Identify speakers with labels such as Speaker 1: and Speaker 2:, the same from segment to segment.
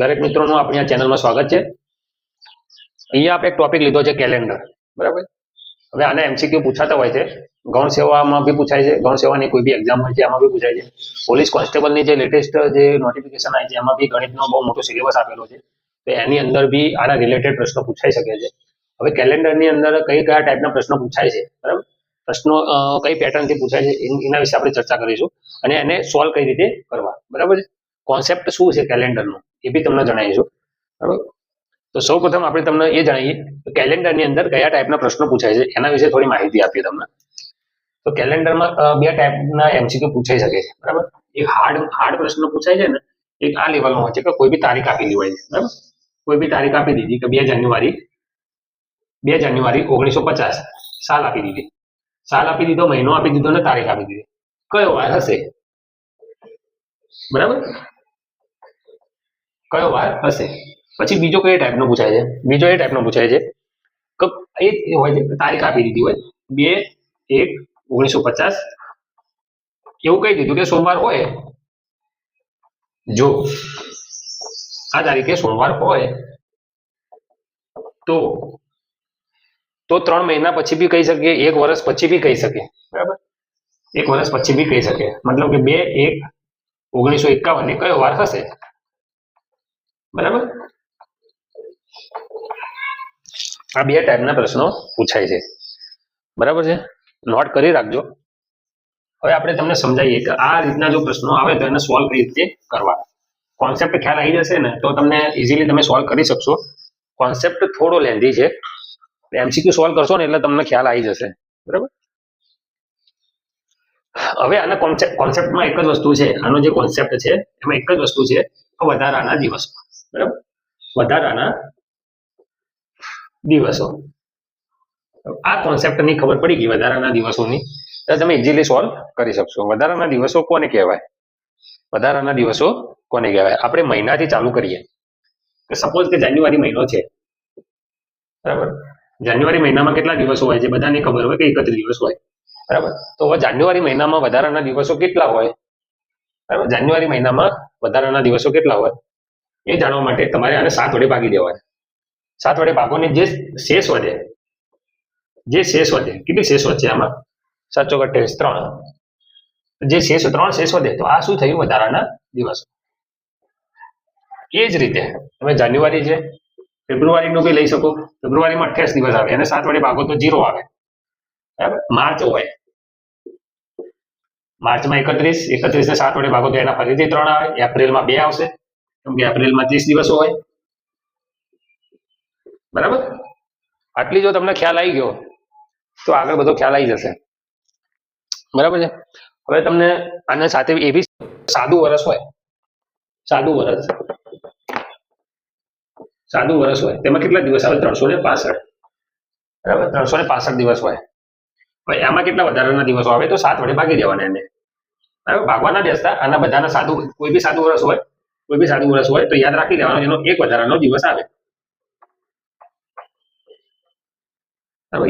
Speaker 1: દરેક મિત્રોનું આપણી આ ચેનલમાં સ્વાગત છે. અહીંયા આપણે એક ટોપિક લીધો છે કેલેન્ડર બરાબર? હવે આને એમસીક્યુ પૂછાતા હોય છે. ગૌણ સેવામાં બી પૂછાય છે. ગૌણ સેવાની કોઈ બી એક્ઝામ હોય છે એમાં બી પૂછાય છે. પોલીસ કોન્સ્ટેબલની જે લેટેસ્ટ જે નોટિફિકેશન આવી છે, એમાં બી ગણિતનો બહુ મોટો સિલેબસ આપેલો છે. તો એની અંદર બી આના રિલેટેડ પ્રશ્નો પૂછાઈ શકે છે. હવે કેલેન્ડરની અંદર કઈ કયા ટાઈપના પ્રશ્નો પૂછાય છે? બરાબર? પ્રશ્નો કઈ પેટર્નથી પૂછાય છે? એના વિશે આપણે ચર્ચા કરીશું. અને એને સોલ્વ કઈ રીતે કરવા? બરાબર છે? કોન્સેપ્ટ શું છે કેલેન્ડરનો એ બી તમને જણાવીશું બરાબર? તો સૌ પ્રથમ આપણે તમને એ જણાવીએ કેલેન્ડરની અંદર કયા ટાઈપના પ્રશ્નો પૂછાય છે? એના વિશે થોડી માહિતી આપીએ તમને. તો કેલેન્ડરમાં બે ટાઈપના એમસીક્યુ પૂછાઈ શકે છે. બરાબર? એક હાર્ડ હાર્ડ પ્રશ્ન પૂછાય છે ને, એક આ લેવલનો હોય છે કે કોઈ બી તારીખ આપેલી હોય છે. બરાબર? કોઈ બી તારીખ આપી દીધી કે બે જાન્યુઆરી બે જાન્યુઆરી ઓગણીસો પચાસ સાલ આપી દીધી. સાલ આપી દીધો, મહિનો આપી દીધો ને તારીખ આપી દીધી. કયો વાર હશે? બરાબર? કયો વાર? હશે. પછી બીજો કઈ ટાઈપનો પૂછાય છે? બીજો એ ટાઈપનો પૂછાય છે એ હોય છે, તારીખ આપી દીધી હોય. બે એક ઓગણીસો પચાસ. એવું કહી દીધું કે સોમવાર હોય. જો આ તારીખે સોમવાર હોય, તો તો ત્રણ મહિના પછી બી કહી શકીએ, એક વર્ષ પછી બી કહી શકે બરાબર? એક વર્ષ પછી બી કહી શકે મતલબ કે બે એક ઓગણીસો એકાવન કયો વાર હશે? બરાબર? આ બે ટાઈપના પ્રશ્નો પૂછાય છે. બરાબર છે? નોટ કરી રાખજો. હવે આપણે તમને સમજાવીએ કે આ રીતના જો પ્રશ્નો આવે તો એને સોલ્વ કઈ રીતે કરવા. કોન્સેપ્ટ ખ્યાલ આવી જશે ને તો તમને ઇઝીલી તમે સોલ્વ કરી શકશો. કોન્સેપ્ટ થોડો લેન્ધી છે. એમસીક્યુ સોલ્વ કરશો ને એટલે તમને ખ્યાલ આવી જશે. બરાબર? હવે આના કોન્સેપ્ટ કોન્સેપ્ટમાં એક જ વસ્તુ છે. આનો જે કોન્સેપ્ટ છે, એમાં એક જ વસ્તુ છે. વધારાના દિવસો બરાબર? વધારાના દિવસો. આ કોન્સેપ્ટની ખબર પડી ગઈ વધારાના દિવસોની. તો તમે ઇઝીલી સોલ્વ કરી શકશો. વધારાના દિવસો કોને કહેવાય? વધારાના દિવસો કોને કહેવાય? આપણે મહિનાથી ચાલુ કરીએ. કે સપોઝ કે જાન્યુઆરી મહિનો છે. બરાબર? જાન્યુઆરી મહિનામાં કેટલા દિવસો હોય છે? બધાને ખબર હોય કે એકત્રીસ દિવસ હોય. બરાબર? તો જાન્યુઆરી મહિનામાં વધારાના દિવસો કેટલા હોય? બરાબર? જાન્યુઆરી મહિનામાં વધારાના દિવસો કેટલા હોય? એ જાણવા માટે તમારે આને સાત વડે ભાગી દેવાના સાત વડે ભાગોને જે શેષ વધે, જે શેષ વધે, કેટલી શેષ વધશે આમાં? સાચો અઠ્યાવીસ ત્રણ. જે શેષ, ત્રણ શેષ વધે, તો આ શું થયું વધારાના દિવસો? એ જ રીતે, તમે જાન્યુઆરી છે, ફેબ્રુઆરીનું બી લઈ શકો. ફેબ્રુઆરીમાં અઠ્યાવીસ દિવસ આવે, અને સાત વડે ભાગો તો જીરો આવે. બરાબર? માર્ચ હોય. માર્ચમાં એકત્રીસ એકત્રીસ ને સાત વડે ભાગો તો એના ફરીથી ત્રણ આવે, એપ્રિલમાં બે આવશે. કેમ કે એપ્રિલમાં ત્રીસ દિવસો હોય. બરાબર? આટલી જો તમને ખ્યાલ આવી ગયો, તો આગળ બધો ખ્યાલ આવી જશે. બરાબર છે? હવે તમને આના સાથે એવી સાદું વરસ હોય. સાદું વરસ. સાદું વરસ હોય. તેમાં કેટલા દિવસ આવે? ત્રણસો ને પાસઠ. બરાબર? ત્રણસો ને પાસઠ દિવસ હોય. હવે એમાં કેટલા વધારાના દિવસો આવે? તો સાત વડે ભાગી દેવાના એને. બરાબર? ભાગવાના બેસતા આના બધાના સાદું, કોઈ બી સાદું વર્ષ હોય કોઈ બી સાદું વર્ષ હોય તો યાદ રાખી લેવાનો, એનો એક વધારાનો દિવસ આવે.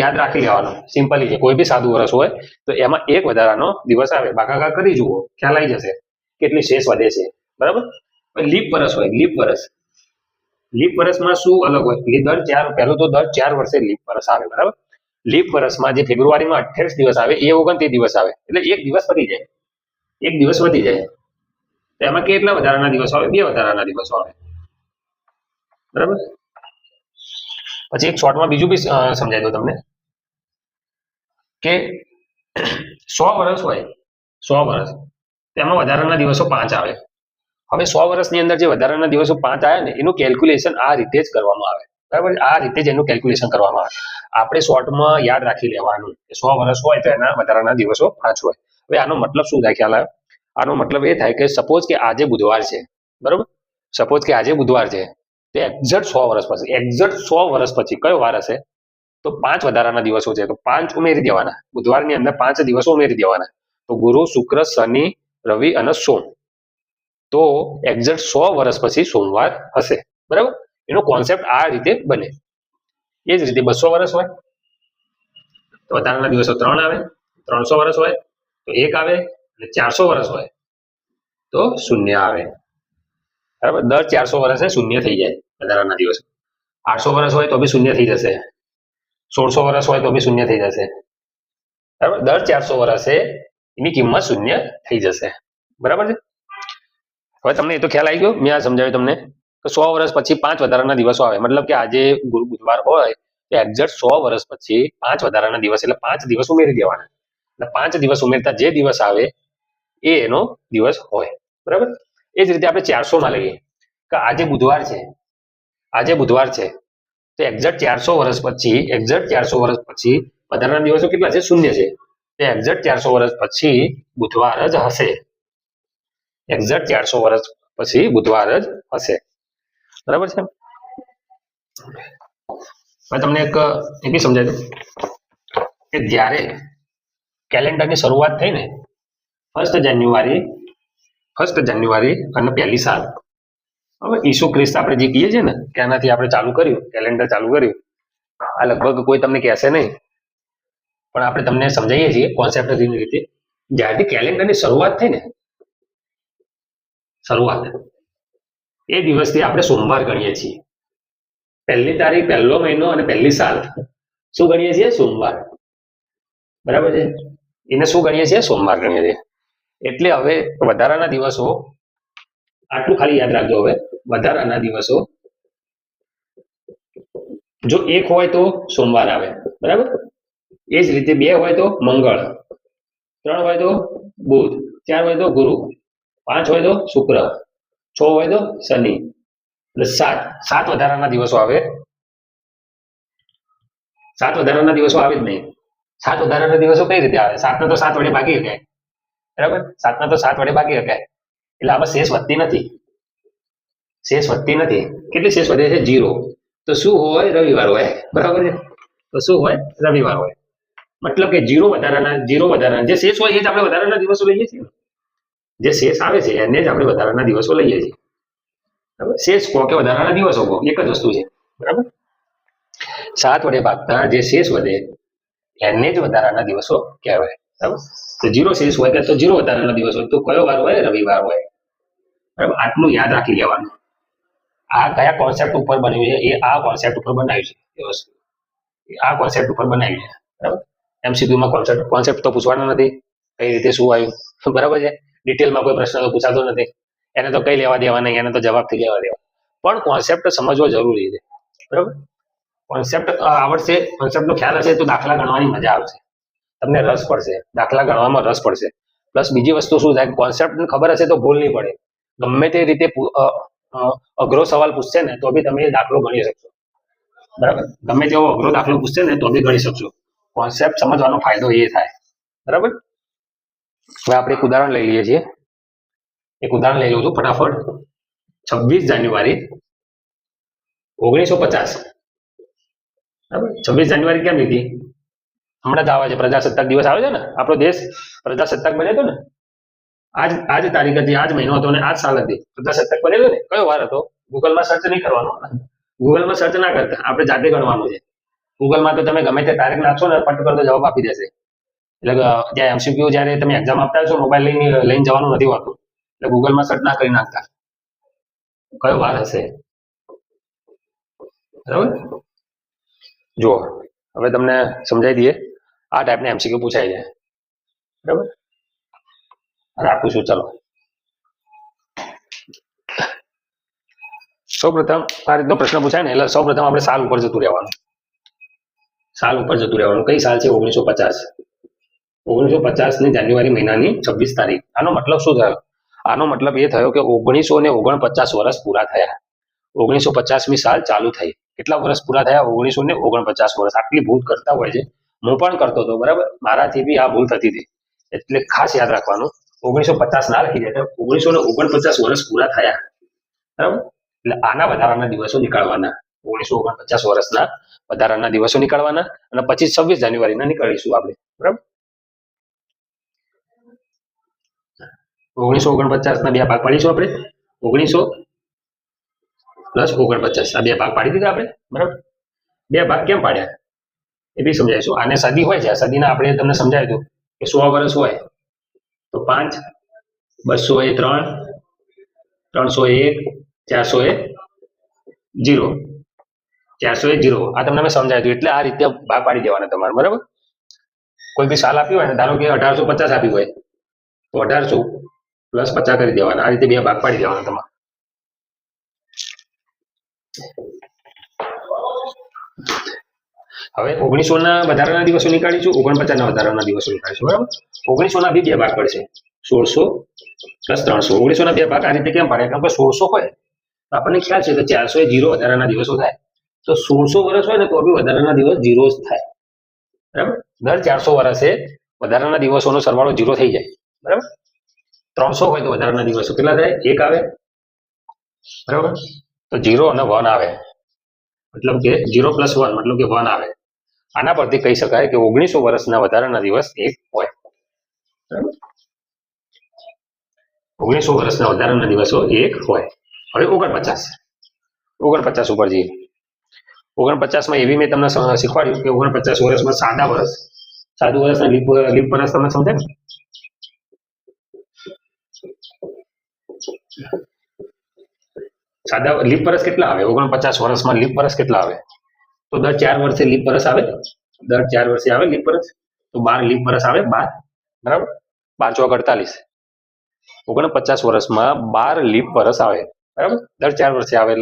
Speaker 1: યાદ રાખી લેવાનો સિમ્પલી છે કોઈ બી સાદું વર્ષ હોય તો એમાં એક વધારાનો દિવસ આવે. બાકાકા કરી જુઓ. ખ્યાલ આવી જશે. કેટલી શેષ વધે છે. બરાબર? લીપ વર્ષ હોય, લીપ વર્ષ. લીપ વર્ષમાં શું અલગ હોય? એ દર ચાર, પહેલું તો દર ચાર વર્ષે લીપ વર્ષ આવે, બરાબર? લીપ વર્ષમાં જે ફેબ્રુઆરીમાં અઠ્યાવીસ દિવસ આવે, એ ઓગણત્રીસ દિવસ આવે. એટલે એક દિવસ વધી જાય. એક દિવસ વધી જાય. તો એમાં કેટલા વધારાના દિવસો આવે? બે વધારાના દિવસો આવે. બરાબર? પછી એક શોર્ટમાં બીજું બી સમજાવી દઉં તમને. કે સો વર્ષ હોય, સો વર્ષ તેમાં વધારાના દિવસો પાંચ આવે. હવે સો વર્ષની અંદર જે વધારાના દિવસો પાંચ આવ્યા ને, એનું કેલ્ક્યુલેશન આ રીતે જ કરવામાં આવે. બરાબર? આ રીતે જ એનું કેલ્ક્યુલેશન કરવામાં આવે. આપણે શોર્ટમાં યાદ રાખી લેવાનું કે સો વર્ષ હોય તો એના વધારાના દિવસો પાંચ હોય. હવે આનો મતલબ શું થાય? ખ્યાલ આવે આનો મતલબ એ થાય કે સપોઝ કે આજે બુધવાર છે, બરોબર? સપોઝ કે આજે બુધવાર છે, તો એક્ઝેક્ટ સો વર્ષ પછી એક્ઝેક્ટ સો વર્ષ પછી કયો વાર હશે? તો પાંચ વધારાના દિવસો છે, તો પાંચ ઉમેરી દેવાના. બુધવારની અંદર પાંચ દિવસો ઉમેરી દેવાના. તો ગુરુ, શુક્ર, શનિ, રવિ અને સોમ. તો એક્ઝેક્ટ સો વર્ષ પછી સોમવાર હશે, બરાબર? એનો કોન્સેપ્ટ આ રીતે બને. એ જ રીતે બસો વર્ષ હોય, તો વધારાના દિવસો ત્રણ આવે, ત્રણસો વર્ષ હોય, તો એક આવે અને ચારસો વર્ષ હોય. તો શૂન્ય આવે. બરાબર? દર ચારસો વર્ષે શૂન્ય થઈ જાય વધારાના દિવસો. આઠસો વર્ષ હોય તો બી શૂન્ય થઈ જશે. સોળસો વર્ષ હોય તો બી શૂન્ય થઈ જશે. બરાબર? દર ચારસો વર્ષે એની કિંમત શૂન્ય થઈ જશે. બરાબર છે? હવે તમને એ તો ખ્યાલ આવી ગયો, મેં આ સમજાવ્યું તમને તો સો વર્ષ પછી પાંચ વધારાના દિવસો આવે. મતલબ કે આજે ગુરુ બુધવાર હોય તો એક્ઝેક્ટ સો વર્ષ પછી પાંચ વધારાના દિવસ, એટલે પાંચ દિવસ ઉમેરી દેવાના. એટલે પાંચ દિવસ ઉમેરતા જે દિવસ આવે એ એનો દિવસ હોય. બરાબર? એ જ રીતે આપણે ચારસો માં લઈએ. કે આજે બુધવાર છે. આજે બુધવાર છે. તો એક્ઝેક્ટ ચારસો વર્ષ પછી એક્ઝેક્ટ ચારસો વર્ષ પછી વધારાના દિવસો કેટલા છે? શૂન્ય છે. તે એક્ઝેક્ટ ચારસો વર્ષ પછી બુધવાર જ હશે. એક્ઝેક્ટ ચારસો વર્ષ પછી બુધવાર જ હશે. બરાબર છે? હવે તમને એક, એ બી સમજાય કે જ્યારે કેલેન્ડરની શરૂઆત થઈ ને ફર્સ્ટ જાન્યુઆરી ફર્સ્ટ જાન્યુઆરી અને પહેલી સાલ. હવે ઈસુ ખ્રિસ્ત આપણે જે કહીએ છીએ ને, કે આનાથી આપણે ચાલુ કર્યું કેલેન્ડર ચાલુ કર્યું. આ લગભગ કોઈ તમને કહેશે નહીં. પણ આપણે તમને સમજાવીએ છીએ કોન્સેપ્ટ રીતે. જ્યારથી કેલેન્ડરની શરૂઆત થઈ ને, શરૂઆત. એ દિવસથી આપણે સોમવાર ગણીએ છીએ. પહેલી તારીખ, પહેલો મહિનો અને પહેલી સાલ. શું ગણીએ છીએ? સોમવાર. બરાબર છે? એને શું ગણીએ છીએ? સોમવાર ગણીએ છીએ. એટલે હવે વધારાના દિવસો, આટલું ખાલી યાદ રાખજો હવે, વધારાના દિવસો. જો એક હોય તો સોમવાર આવે, બરાબર? એ જ રીતે બે હોય તો મંગળ, ત્રણ હોય તો બુધ, ચાર હોય તો ગુરુ, પાંચ હોય તો શુક્ર, છ હોય તો શનિ સાત સાત વધારાના દિવસો આવે. સાત વધારાના દિવસો આવે જ નહીં. સાત વધારાના દિવસો કઈ રીતે આવે? સાતને તો સાત વડે ભાગી શકાય. બરાબર? સાતના તો સાત વડે ભાગી શકાય. એટલે આમાં શેષ વધતી નથી. શેષ વધતી નથી. કેટલી શેષ વધે છે? જીરો તો શું હોય? રવિવાર હોય. બરાબર છે? તો શું હોય? રવિવાર હોય. મતલબ કે જીરો વધારાના જીરો વધારાના. જે શેષ હોય એ જ આપણે વધારાના દિવસો લઈએ છીએ. જે શેષ આવે છે, એને જ આપણે વધારાના દિવસો લઈએ છીએ. બરાબર? શેષ કહો કે વધારાના દિવસો કહો એક જ વસ્તુ છે. બરાબર? સાત વડે ભાગતા જે શેષ વધે, એને જ વધારાના દિવસો કહેવાય. બરાબર? તો જીરો શેષ હોય કે તો જીરો વધારાનો દિવસ હોય, તો કયો વાર હોય? રવિવાર હોય. બરાબર? આટલું યાદ રાખી લેવાનું. આ કયા કોન્સેપ્ટ ઉપર બન્યું છે? એ આ કોન્સેપ્ટ ઉપર બનાવ્યું છે. એ વસ્તુ. આ કોન્સેપ્ટ ઉપર બનાવ્યું છે. બરાબર? એમસીક્યુમાં કોન્સેપ્ટ કોન્સેપ્ટ તો પૂછવાનો નથી. કઈ રીતે શું આવ્યું? બરાબર છે? ડિટેલમાં કોઈ પ્રશ્ન તો પૂછાતો નથી. એને તો કઈ લેવા દેવા નહીં, એને તો જવાબથી લેવા દેવા. પણ કોન્સેપ્ટ સમજવો જરૂરી છે. બરાબર? કોન્સેપ્ટ આવડશે. કોન્સેપ્ટનો ખ્યાલ હશે તો દાખલા ગણવાની મજા આવશે. તમને રસ પડશે. દાખલા ગણવામાં રસ પડશે. પ્લસ બીજી વસ્તુ શું થાય? કોન્સેપ્ટ ખબર હશે તો ભૂલ નહીં પડે. ગમે તે રીતે અઘરો સવાલ પૂછશે ને તો બી તમે એ દાખલો ગણી શકશો. બરાબર? ગમે તેવો અઘરો દાખલો પૂછશે ને તો બી ગણી શકશો. કોન્સેપ્ટ સમજવાનો ફાયદો એ થાય. બરાબર? હવે આપણે એક ઉદાહરણ લઈ લઈએ છીએ. એક ઉદાહરણ લઈ લઉં છું ફટાફટ. છવ્વીસ જાન્યુઆરી ઓગણીસો પચાસ. બરાબર? છવ્વીસ જાન્યુઆરી કેમ લીધી? હમણાં જ આવે છે, પ્રજાસત્તાક દિવસ આવે છે ને? આપણો દેશ પ્રજાસત્તાક બન્યો ને? આજ આજ તારીખ હતી, આજ મહિનો હતો અને આજ સાલ હતી. પ્રજાસત્તાક બનેલો ને? કયો વાર હતો? ગૂગલમાં સર્ચ નહીં કરવાનો. ગૂગલમાં સર્ચ ના કરતા. આપણે જાતે ગણવાનું છે. ગૂગલમાં તો તમે ગમે તે તારીખ નાખશો ને, પટ કરતો જવાબ આપી દેશે. એટલે ત્યાં એમસીક્યુ જ્યારે તમે એક્ઝામ આપતા હશો મોબાઈલ લઈને લઈને જવાનું નથી હોતું. એટલે ગૂગલમાં સર્ચ ના કરી નાખતા. કયો વાર હશે? બરાબર? જુઓ, હવે તમને સમજાવી દઈએ. આ ટાઈપના એમસીક્યુ પૂછાય છે. બરાબર? રાખું છું, ચલો. સૌપ્રથમ આ રીતનો પ્રશ્ન પૂછાય ને, એટલે સૌપ્રથમ આપણે સાલ ઉપર જતું રહેવાનું. સાલ ઉપર જતું રહેવાનું. કઈ સાલ છે? ઓગણીસો પચાસ. ઓગણીસો પચાસની જાન્યુઆરી મહિનાની છવ્વીસ તારીખ. આનો મતલબ શું થયો? આનો મતલબ એ થયો કે ઓગણીસો ને ઓગણપચાસ વર્ષ પૂરા થયા. ઓગણીસો પચાસમી સાલ ચાલુ થઈ. કેટલા વર્ષ પૂરા થયા? ઓગણીસો ને ઓગણપચાસ વર્ષ. આટલી ભૂલ કરતા હોય છે. હું પણ કરતો હતો, બરાબર? મારાથી બી આ ભૂલ થતી હતી. એટલે ખાસ યાદ રાખવાનું ઓગણીસો પચાસ ના લખી દે ઓગણીસો ને ઓગણપચાસ વર્ષ પૂરા થયા. બરાબર? એટલે આના વધારાના દિવસો નીકાળવાના. ઓગણીસો ઓગણપચાસ વર્ષના વધારાના દિવસો નીકાળવાના અને પછી છવ્વીસ જાન્યુઆરીના નીકળીશું આપણે. બરાબર? ઓગણીસો ઓગણપચાસ ના બે ભાગ પાડીશું આપણે. ઓગણીસો પ્લસ ઓગણપચાસ. આ બે ભાગ પાડી દીધા આપણે. બરાબર? બે ભાગ કેમ પાડ્યા? એ બી સમજાવીશું આને સદી હોય છે. આ સદીના આપણે તમને સમજાવ્યું દઉં કે સો વર્ષ હોય તો પાંચ, બસો એ ત્રણ, ત્રણસો એક, ચારસો એ જીરો. ચારસો એ જીરો. આ તમને મેં સમજાવી દઉં. એટલે આ રીતે ભાગ પાડી દેવાના તમારે. બરાબર? કોઈ બી સાલ આપ્યું હોય ને, ધારો કે અઢારસો પચાસ આપ્યું હોય, તો અઢારસો પ્લસ પચાસ કરી દેવાના. આ રીતે બે ભાગ પાડી દેવાના તમારે. હવે ઓગણીસો ના વધારાના દિવસો નીકાળીશું ઓગણપચાસ ના વધારાના દિવસો નીકાળીશું બરાબર? ઓગણીસો ના બી બે ભાગ પડશે સોળસો પ્લસ ત્રણસો. ઓગણીસો ના બે ભાગ આ રીતે કેમ પાડે? કારણ કે સોળસો હોય, તો આપણને ખ્યાલ છે કે ચારસો જીરો વધારાના દિવસો થાય. તો સોળસો વર્ષ હોય ને, તો બી વધારાના દિવસ જીરો જ થાય. બરાબર? દર ચારસો વર્ષે વધારાના દિવસોનો સરવાળો જીરો થઈ જાય. બરાબર? ત્રણસો હોય તો વધારાના દિવસો કેટલા થાય? એક આવે. બરાબર? તો જીરો અને વન આવે. મતલબ કે જીરો પ્લસ વન મતલબ કે વન આવે. આના પરથી કહી શકાય કે ઓગણીસો વર્ષના વધારાના દિવસ એક હોય. બરાબર ઓગણીસો વર્ષના વધારાના દિવસો એક હોય. હવે ઓગણપચાસ. ઓગણપચાસ ઉપર જઈએ. ઓગણપચાસમાં એવી મેં તમને સ- શીખવાડ્યું કે ઓગણપચાસ વર્ષમાં સાદા વર્ષ. સાદું વર્ષ અને લીપ લીપ વર્ષ તમને સમજાય ને? સાદા લીપ વર્ષ કેટલા આવે? ઓગણપચાસ વર્ષમાં લીપ વર્ષ કેટલા આવે? તો દર ચાર વર્ષે લીપ વર્ષ આવે? દર ચાર વર્ષે આવે લીપ વર્ષ તો બાર લીપ વર્ષ આવે? બાર. બરાબર? બાર ચોક અડતાલીસ. ઓગણપચાસ વર્ષમાં બાર લીપ વરસ આવે. બરાબર? દર ચાર વર્ષે આવે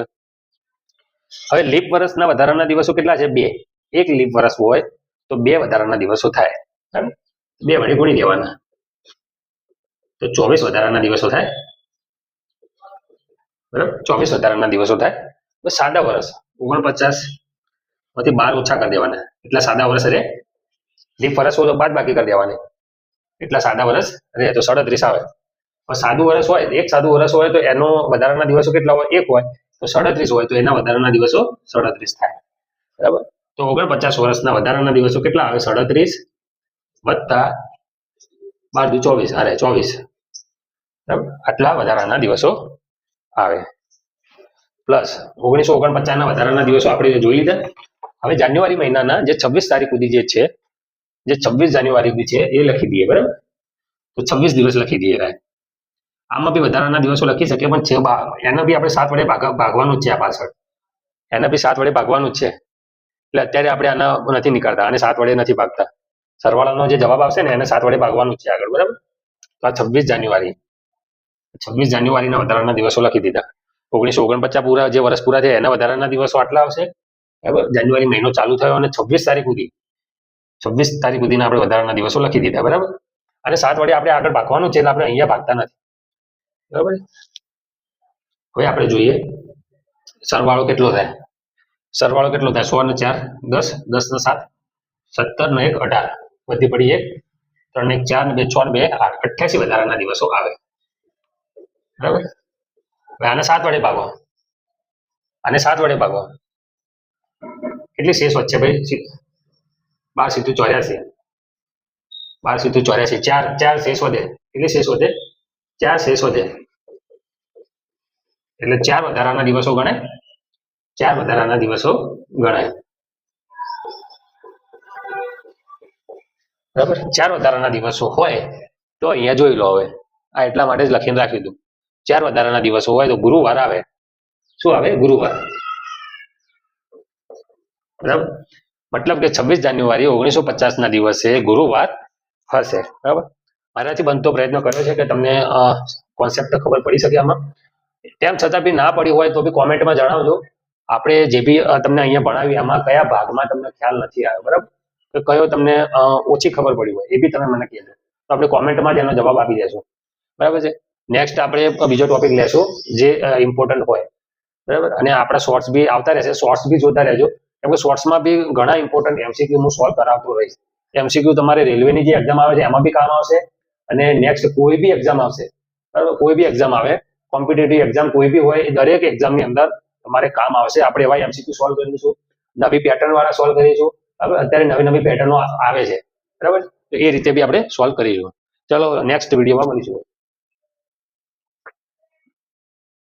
Speaker 1: હવે લીપ વર્ષના વધારાના દિવસો કેટલા છે? બે. એક લીપ વર્ષ હોય તો બે વધારાના દિવસો થાય. બરાબર? બે વડે ગુણી દેવાના તો ચોવીસ વધારાના દિવસો થાય. બરાબર? ચોવીસ વધારાના દિવસો થાય. સાડા વર્ષ ઓગણપચાસ. માંથી બાર ઓછા કરી દેવાના. એટલા સાદા વર્ષ રહે લીપ વર્ષ હોય તો બાદ બાકી કરી દેવાની. એટલા સાદા વર્ષ રહે તો સડત્રીસ આવે. પણ સાદું વર્ષ હોય, એક સાદું વર્ષ હોય તો એનો વધારાના દિવસો કેટલા હોય? એક હોય. તો સડત્રીસ હોય, તો એના વધારાના દિવસો સડત્રીસ થાય. બરાબર? તો ઓગણપચાસ વર્ષના વધારાના દિવસો કેટલા આવે? સડત્રીસ વત્તા બાર દુ ચોવીસ. અરે ચોવીસ. બરાબર? આટલા વધારાના દિવસો આવે. પ્લસ ઓગણીસો ઓગણપચાસના વધારાના દિવસો આપણે જોઈ લીધા હવે જાન્યુઆરી મહિનાના જે છવ્વીસ તારીખ સુધી જે છે, જે છવ્વીસ જાન્યુઆરી છે, એ લખી દઈએ, બરાબર? તો છવ્વીસ દિવસ લખી દઈએ રાય. આમાં બી વધારાના દિવસો લખી શકીએ, પણ છે એને બી આપણે સાત વડે ભાગા ભાગવાનું જ છે આ પાછળ. એના બી સાત વડે ભાગવાનું જ છે. એટલે અત્યારે આપણે આના નથી નીકળતા અને સાત વડે નથી ભાગતા. સરવાળાનો જે જવાબ આવશે ને, એને સાત વડે ભાગવાનું જ છે આગળ, બરાબર? તો આ છવ્વીસ જાન્યુઆરી. છવ્વીસ જાન્યુઆરીના વધારાના દિવસો લખી દીધા. ઓગણીસો ઓગણપચાસ પૂરા જે વર્ષ પૂરા થયા, એના વધારાના દિવસો આટલા આવશે. બરાબર? જાન્યુઆરી મહિનો ચાલુ થયો અને છવ્વીસ તારીખ સુધી, છવ્વીસ તારીખ સુધીના આપણે વધારાના દિવસો લખી દીધા, બરાબર? અને સાત વડે આપણે આગળ ભાગવાનું છે એટલે આપણે અહીંયા ભાગતા નથી. બરાબર? હવે આપણે જોઈએ, સરવાળો કેટલો થાય? સરવાળો કેટલો થાય? સો ને ચાર, દસ દસ ને સાત, સત્તર ને એક, અઢાર. વધી પડી એક, ત્રણ એક, ચાર ને બે, છ બે, આઠ. અઠ્યાસી વધારાના દિવસો આવે. બરાબર? હવે આને સાત વડે ભાગો. આને સાત વડે ભાગો. કેટલી શેષ વચ્ચે ભાઈ બાર સીધું ચોર્યાસી. બાર સીધું ચોર્યાસી. ચાર ચાર શેષ વધે. કેટલી શેષ વધે. ચાર શેષ વધે. એટલે ચાર વધારાના દિવસો ગણાય. ચાર વધારાના દિવસો ગણાય. બરાબર? ચાર વધારાના દિવસો હોય તો અહીંયા જોઈ લો હવે. આ એટલા માટે જ લખીને રાખ્યું હતું ચાર વધારાના દિવસો હોય તો ગુરુવાર આવે. શું આવે? ગુરુવાર. બરાબર? મતલબ કે છવ્વીસ જાન્યુઆરી ઓગણીસો પચાસ ના દિવસે ગુરુવાર હશે. બરાબર? મારાથી બનતો પ્રયત્ન કર્યો છે કે તમને કોન્સેપ્ટ ખબર પડી શકે આમાં. તેમ છતાં બી ના પડી હોય તો બી કોમેન્ટમાં જણાવજો. આપણે જે બી તમને અહીંયા ભણાવી આમાં કયા ભાગમાં તમને ખ્યાલ નથી આવ્યો, બરાબર? તો કયો તમને ઓછી ખબર પડી હોય, એ બી તમે મને કહેજો. તો આપણે કોમેન્ટમાં જ એનો જવાબ આપી દેશું. બરાબર છે? નેક્સ્ટ આપણે બીજો ટોપિક લેશું, જે ઇમ્પોર્ટન્ટ હોય. બરાબર? અને આપણા શોર્ટ્સ બી આવતા રહેશે. શોર્ટ્સ બી જોતા રહેજો. કેમ કે શોર્ટ્સમાં બી ઘણા ઇમ્પોર્ટન્ટ એમસીક્યુ હું સોલ્વ કરાવતો રહીશ. એમસીક્યુ તમારે રેલવેની જે એક્ઝામ આવે છે, એમાં બી કામ આવશે અને નેક્સ્ટ કોઈ બી એક્ઝામ આવશે, બરાબર? કોઈ બી એક્ઝામ આવે કોમ્પિટેટિવ એક્ઝામ કોઈ બી હોય, એ દરેક એક્ઝામની અંદર તમારે કામ આવશે. આપણે એવા એમસીક્યુ સોલ્વ કરીશું, નવી પેટર્ન વાળા સોલ્વ કરીશું, બરાબર? અત્યારે નવી નવી પેટર્નો આવે છે, બરાબર? તો એ રીતે બી આપણે સોલ્વ કરીશું ચલો નેક્સ્ટ વિડીયોમાં મળીશું.